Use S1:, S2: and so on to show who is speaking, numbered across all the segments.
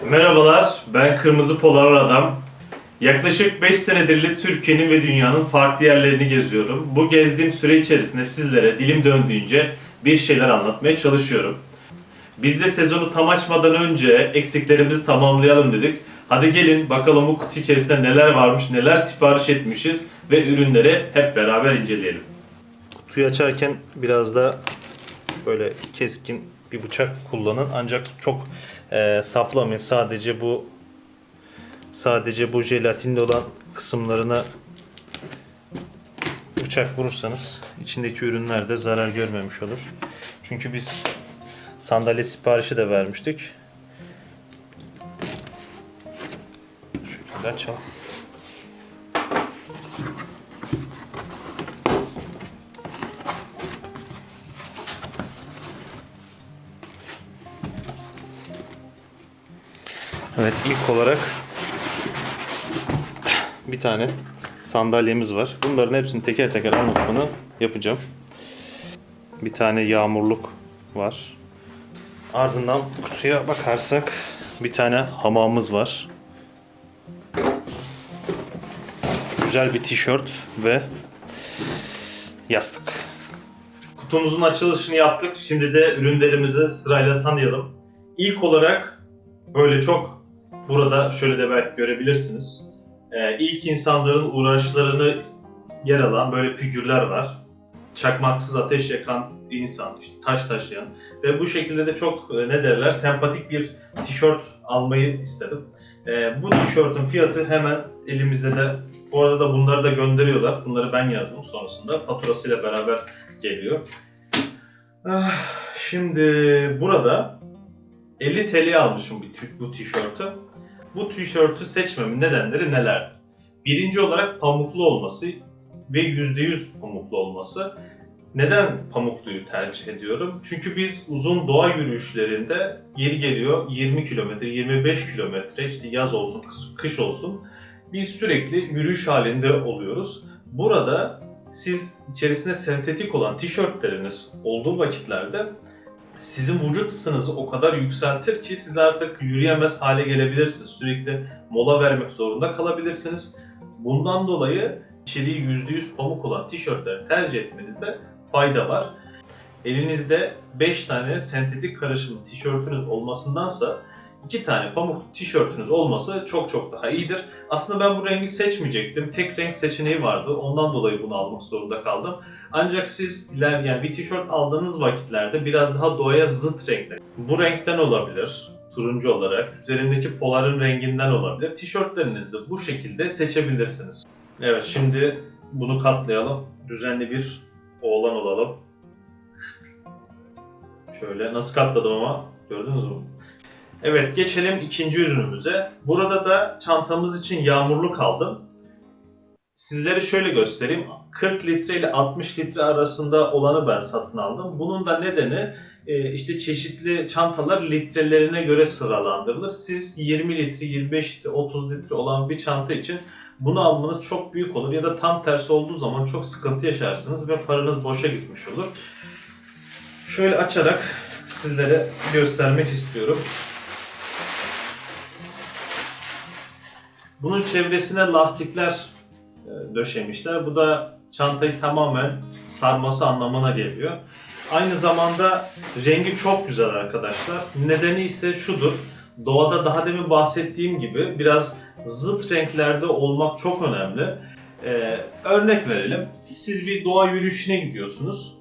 S1: Merhabalar, ben Kırmızı Polar Adam. Yaklaşık 5 senedirli Türkiye'nin ve dünyanın farklı yerlerini geziyorum. Bu gezdiğim süre içerisinde sizlere dilim döndüğünce bir şeyler anlatmaya çalışıyorum. Biz de sezonu tam açmadan önce eksiklerimizi tamamlayalım dedik. Hadi gelin bakalım bu kutu içerisinde neler varmış, neler sipariş etmişiz ve ürünleri hep beraber inceleyelim. Kutuyu açarken biraz da böyle keskin bir bıçak kullanın. Ancak çok e, saplamayın. Sadece bu sadece bu jelatinli olan kısımlarına bıçak vurursanız içindeki ürünler de zarar görmemiş olur. Çünkü biz sandalye siparişi de vermiştik. Şu şekilde açalım. Evet ilk olarak bir tane sandalyemiz var. Bunların hepsini teker teker anlatımını yapacağım. Bir tane yağmurluk var. Ardından kutuya bakarsak bir tane hamamımız var. Güzel bir tişört ve yastık. Kutumuzun açılışını yaptık. Şimdi de ürünlerimizi sırayla tanıyalım. İlk olarak böyle çok burada şöyle de belki görebilirsiniz. Ee, ilk insanların uğraşlarını yer alan böyle figürler var. Çakmaksız ateş yakan insan, işte taş taşıyan ve bu şekilde de çok e, ne derler sempatik bir tişört almayı istedim. Ee, bu tişörtün fiyatı hemen elimizde de bu arada da bunları da gönderiyorlar. Bunları ben yazdım sonrasında. Faturasıyla beraber geliyor. Ah, Şimdi burada 50 TL almışım bu ti- bu tişörtü. Bu tişörtü seçmemin nedenleri nelerdir? Birinci olarak pamuklu olması ve %100 pamuklu olması. Neden pamukluyu tercih ediyorum? Çünkü biz uzun doğa yürüyüşlerinde yeri geliyor 20 kilometre, 25 kilometre işte yaz olsun, kış olsun biz sürekli yürüyüş halinde oluyoruz. Burada siz içerisinde sentetik olan tişörtleriniz olduğu vakitlerde sizin vücut ısınızı o kadar yükseltir ki siz artık yürüyemez hale gelebilirsiniz. Sürekli mola vermek zorunda kalabilirsiniz. Bundan dolayı içeriği %100 pamuk olan tişörtleri tercih etmenizde fayda var. Elinizde 5 tane sentetik karışımlı tişörtünüz olmasındansa 2 tane pamuk tişörtünüz olması çok çok daha iyidir. Aslında ben bu rengi seçmeyecektim. Tek renk seçeneği vardı. Ondan dolayı bunu almak zorunda kaldım. Ancak siz ilerleyen bir tişört aldığınız vakitlerde biraz daha doğaya zıt renkler. Bu renkten olabilir. Turuncu olarak. Üzerindeki poların renginden olabilir. Tişörtlerinizi bu şekilde seçebilirsiniz. Evet şimdi bunu katlayalım. Düzenli bir oğlan olalım. Şöyle nasıl katladım ama gördünüz mü? Evet geçelim ikinci ürünümüze. Burada da çantamız için yağmurluk aldım. Sizlere şöyle göstereyim. 40 litre ile 60 litre arasında olanı ben satın aldım. Bunun da nedeni e, işte çeşitli çantalar litrelerine göre sıralandırılır. Siz 20 litre, 25 litre, 30 litre olan bir çanta için bunu almanız çok büyük olur ya da tam tersi olduğu zaman çok sıkıntı yaşarsınız ve paranız boşa gitmiş olur. Şöyle açarak sizlere göstermek istiyorum. Bunun çevresine lastikler e, döşemişler. Bu da çantayı tamamen sarması anlamına geliyor. Aynı zamanda rengi çok güzel arkadaşlar. Nedeni ise şudur. Doğada daha demin bahsettiğim gibi biraz zıt renklerde olmak çok önemli. Ee, örnek verelim. Siz bir doğa yürüyüşüne gidiyorsunuz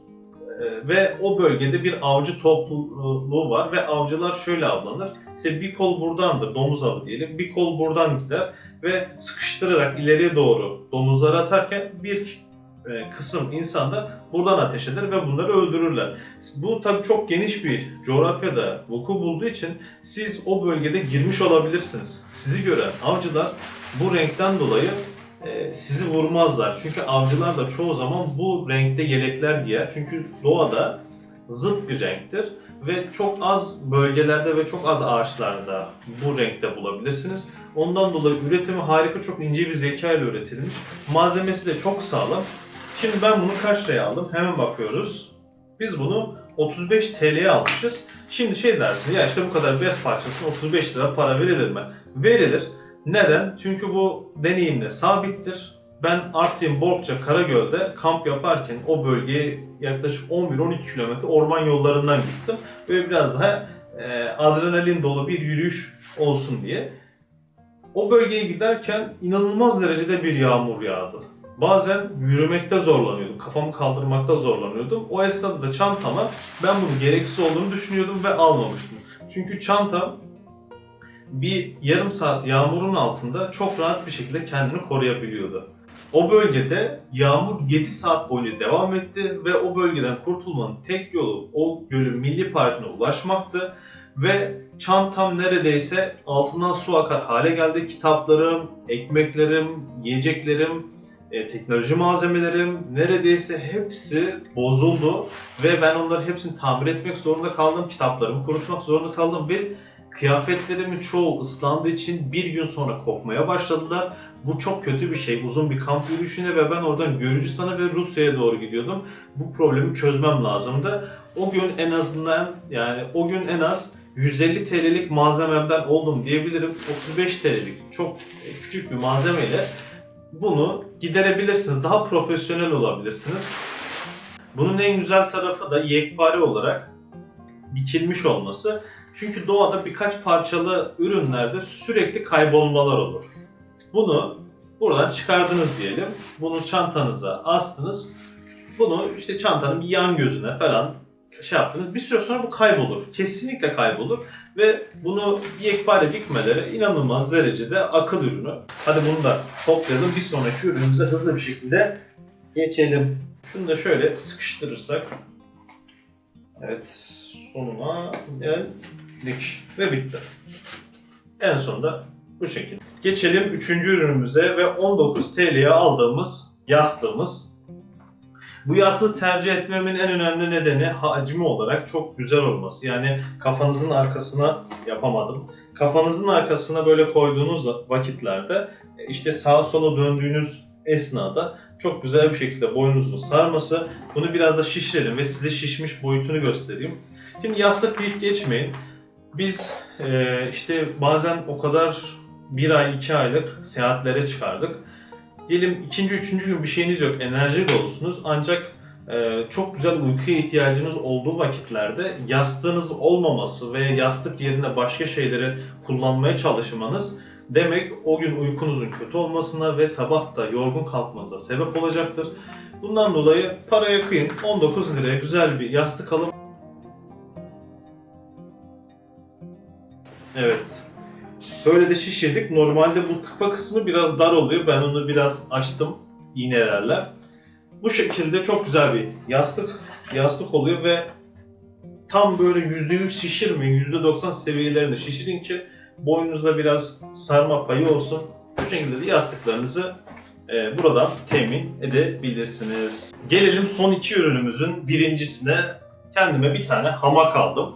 S1: Ee, ve o bölgede bir avcı topluluğu var ve avcılar şöyle avlanır. İşte bir kol buradandır, domuz avı diyelim. Bir kol buradan gider ve sıkıştırarak ileriye doğru domuzları atarken bir e, kısım insan da buradan ateş eder ve bunları öldürürler. Bu tabii çok geniş bir coğrafyada vuku bulduğu için siz o bölgede girmiş olabilirsiniz. Sizi gören avcılar bu renkten dolayı e, sizi vurmazlar. Çünkü avcılar da çoğu zaman bu renkte yelekler giyer. Çünkü doğada zıt bir renktir ve çok az bölgelerde ve çok az ağaçlarda bu renkte bulabilirsiniz. Ondan dolayı üretimi harika, çok ince bir zeka ile üretilmiş. Malzemesi de çok sağlam. Şimdi ben bunu kaç liraya aldım? Hemen bakıyoruz. Biz bunu 35 TL'ye almışız. Şimdi şey dersin ya işte bu kadar bez parçasına 35 lira para verilir mi? Verilir. Neden? Çünkü bu deneyimle sabittir. Ben Artvin, Borkça, Karagöl'de kamp yaparken o bölgeye yaklaşık 11-12 kilometre orman yollarından gittim. Böyle biraz daha e, adrenalin dolu bir yürüyüş olsun diye. O bölgeye giderken inanılmaz derecede bir yağmur yağdı. Bazen yürümekte zorlanıyordum, kafamı kaldırmakta zorlanıyordum. O esnada da çantama ben bunu gereksiz olduğunu düşünüyordum ve almamıştım. Çünkü çantam bir yarım saat yağmurun altında çok rahat bir şekilde kendini koruyabiliyordu. O bölgede yağmur 7 saat boyunca devam etti ve o bölgeden kurtulmanın tek yolu o gölün milli parkına ulaşmaktı ve çantam neredeyse altından su akar hale geldi. Kitaplarım, ekmeklerim, yiyeceklerim, e, teknoloji malzemelerim neredeyse hepsi bozuldu ve ben onları hepsini tamir etmek zorunda kaldım. Kitaplarımı kurutmak zorunda kaldım ve kıyafetlerimin çoğu ıslandığı için bir gün sonra kokmaya başladılar. Bu çok kötü bir şey. Uzun bir kamp yürüyüşüne ve ben oradan Gürcistan'a ve Rusya'ya doğru gidiyordum. Bu problemi çözmem lazımdı. O gün en azından yani o gün en az 150 TL'lik malzememden oldum diyebilirim. 35 TL'lik çok küçük bir malzemeyle bunu giderebilirsiniz. Daha profesyonel olabilirsiniz. Bunun en güzel tarafı da yekpare olarak dikilmiş olması. Çünkü doğada birkaç parçalı ürünlerde sürekli kaybolmalar olur. Bunu buradan çıkardınız diyelim. Bunu çantanıza astınız. Bunu işte çantanın bir yan gözüne falan şey yaptınız. Bir süre sonra bu kaybolur. Kesinlikle kaybolur. Ve bunu yekpare dikmeleri inanılmaz derecede akıl ürünü. Hadi bunu da toplayalım. Bir sonraki ürünümüze hızlı bir şekilde geçelim. Şunu da şöyle sıkıştırırsak. Evet. Sonuna geldik. Ve bitti. En sonunda bu şekilde. Geçelim üçüncü ürünümüze ve 19 TL'ye aldığımız yastığımız. Bu yastığı tercih etmemin en önemli nedeni hacmi olarak çok güzel olması. Yani kafanızın arkasına yapamadım. Kafanızın arkasına böyle koyduğunuz vakitlerde e, işte sağa sola döndüğünüz esnada çok güzel bir şekilde boynunuzun sarması. Bunu biraz da şişirelim ve size şişmiş boyutunu göstereyim. Şimdi yastık deyip geçmeyin. Biz e, işte bazen o kadar bir ay, iki aylık seyahatlere çıkardık. Diyelim ikinci, üçüncü gün bir şeyiniz yok, enerji dolusunuz ancak e, çok güzel uykuya ihtiyacınız olduğu vakitlerde yastığınız olmaması ve yastık yerine başka şeyleri kullanmaya çalışmanız demek o gün uykunuzun kötü olmasına ve sabah da yorgun kalkmanıza sebep olacaktır. Bundan dolayı paraya kıyın 19 liraya güzel bir yastık alın. Evet. Böyle de şişirdik. Normalde bu tıpa kısmı biraz dar oluyor. Ben onu biraz açtım iğnelerle. Bu şekilde çok güzel bir yastık yastık oluyor ve tam böyle %100 şişirmeyin. %90 seviyelerinde şişirin ki boynunuzda biraz sarma payı olsun. Bu şekilde de yastıklarınızı e, buradan temin edebilirsiniz. Gelelim son iki ürünümüzün birincisine. Kendime bir tane hamak aldım.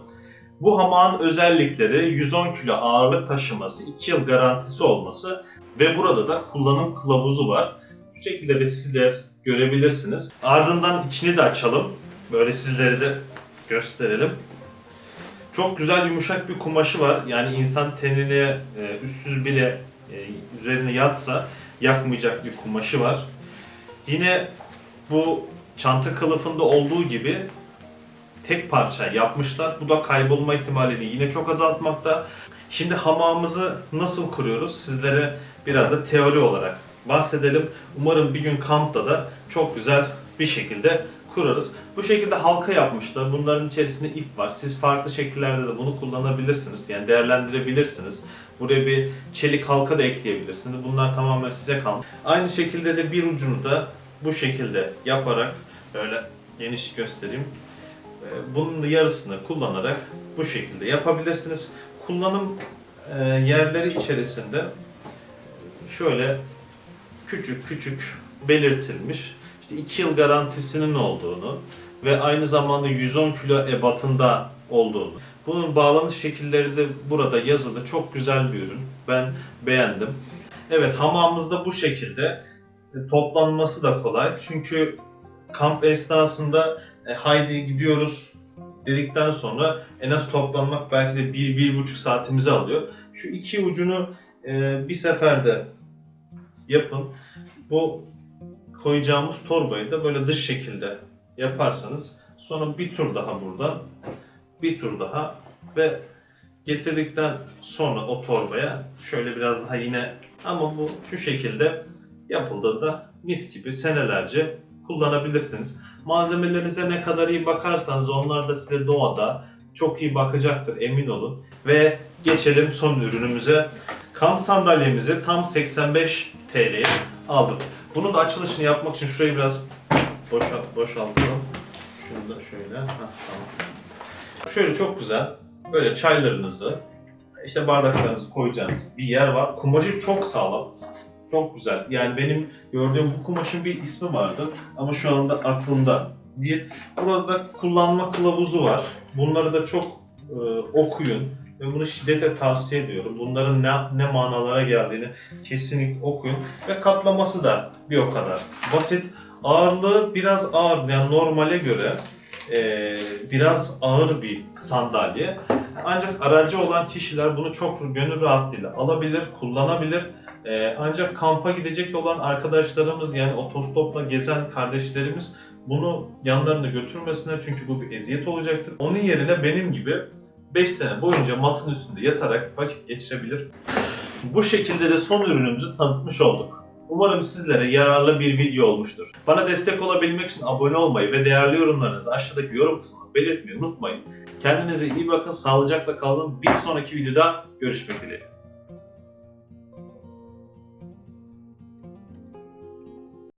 S1: Bu hamağın özellikleri 110 kilo ağırlık taşıması, 2 yıl garantisi olması ve burada da kullanım kılavuzu var. Şu şekilde de sizler görebilirsiniz. Ardından içini de açalım. Böyle sizlere de gösterelim. Çok güzel yumuşak bir kumaşı var. Yani insan tenine e, üstsüz bile e, üzerine yatsa yakmayacak bir kumaşı var. Yine bu çanta kılıfında olduğu gibi tek parça yapmışlar. Bu da kaybolma ihtimalini yine çok azaltmakta. Şimdi hamamımızı nasıl kuruyoruz? Sizlere biraz da teori olarak bahsedelim. Umarım bir gün kampta da çok güzel bir şekilde kurarız. Bu şekilde halka yapmışlar. Bunların içerisinde ip var. Siz farklı şekillerde de bunu kullanabilirsiniz. Yani değerlendirebilirsiniz. Buraya bir çelik halka da ekleyebilirsiniz. Bunlar tamamen size kalmış. Aynı şekilde de bir ucunu da bu şekilde yaparak böyle geniş göstereyim. Ee, Bunun yarısını kullanarak bu şekilde yapabilirsiniz. Kullanım e, yerleri içerisinde şöyle küçük küçük belirtilmiş. İşte 2 yıl garantisinin olduğunu ve aynı zamanda 110 kilo ebatında olduğunu. Bunun bağlanış şekilleri de burada yazılı. Çok güzel bir ürün. Ben beğendim. Evet hamamımız da bu şekilde. E, Toplanması da kolay. Çünkü kamp esnasında e, haydi gidiyoruz dedikten sonra en az toplanmak belki de 1-1,5 saatimizi alıyor. Şu iki ucunu e, bir seferde yapın. Bu koyacağımız torbayı da böyle dış şekilde yaparsanız sonra bir tur daha buradan bir tur daha ve getirdikten sonra o torbaya şöyle biraz daha yine ama bu şu şekilde yapıldığında mis gibi senelerce kullanabilirsiniz. Malzemelerinize ne kadar iyi bakarsanız onlar da size doğada çok iyi bakacaktır emin olun. Ve geçelim son ürünümüze. Kamp sandalyemizi tam 85 TL'ye aldım. Bunun da açılışını yapmak için şurayı biraz boşalt, boşaltalım. Şunu da şöyle. Heh, tamam. Şöyle çok güzel. Böyle çaylarınızı, işte bardaklarınızı koyacağınız bir yer var. Kumaşı çok sağlam. Çok güzel. Yani benim gördüğüm bu kumaşın bir ismi vardı ama şu anda aklımda değil. Burada kullanma kılavuzu var. Bunları da çok e, okuyun ve bunu şiddetle tavsiye ediyorum. Bunların ne, ne manalara geldiğini kesinlikle okuyun ve katlaması da bir o kadar basit. Ağırlığı biraz ağır yani normale göre e, biraz ağır bir sandalye. Ancak aracı olan kişiler bunu çok gönül rahatlığıyla alabilir, kullanabilir. Ee, ancak kampa gidecek olan arkadaşlarımız yani otostopla gezen kardeşlerimiz bunu yanlarında götürmesinler çünkü bu bir eziyet olacaktır. Onun yerine benim gibi 5 sene boyunca matın üstünde yatarak vakit geçirebilir. Bu şekilde de son ürünümüzü tanıtmış olduk. Umarım sizlere yararlı bir video olmuştur. Bana destek olabilmek için abone olmayı ve değerli yorumlarınızı aşağıdaki yorum kısmına belirtmeyi unutmayın. Kendinize iyi bakın, sağlıcakla kalın. Bir sonraki videoda görüşmek dileğiyle.